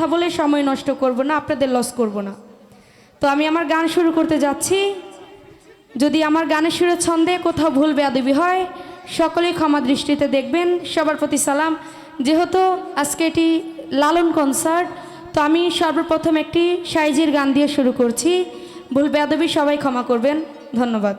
কথা বলে সময় নষ্ট করব না, আপনাদের লস করব না। তো আমি আমার গান শুরু করতে যাচ্ছি। যদি আমার গানের সুরে ছন্দে কোথাও ভুল বেয়াদবি হয়, সকলেই ক্ষমা দৃষ্টিতে দেখবেন। সবার প্রতি সালাম। যেহেতু আজকে এটি লালন কনসার্ট তো আমি সর্বপ্রথম একটি সাইজির গান দিয়ে শুরু করছি। ভুল বেয়াদবি সবাই ক্ষমা করবেন। ধন্যবাদ।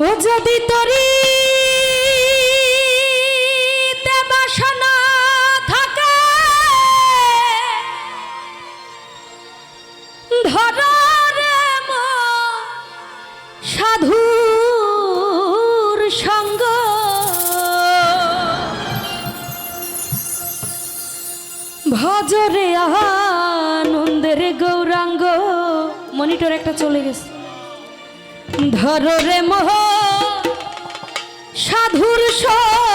ও যদি তরি ভজরে আনন্দের গৌরাঙ্গ মনিটর একটা চলে গেছে। ধরো রে মোহ সাধুর সঙ্গ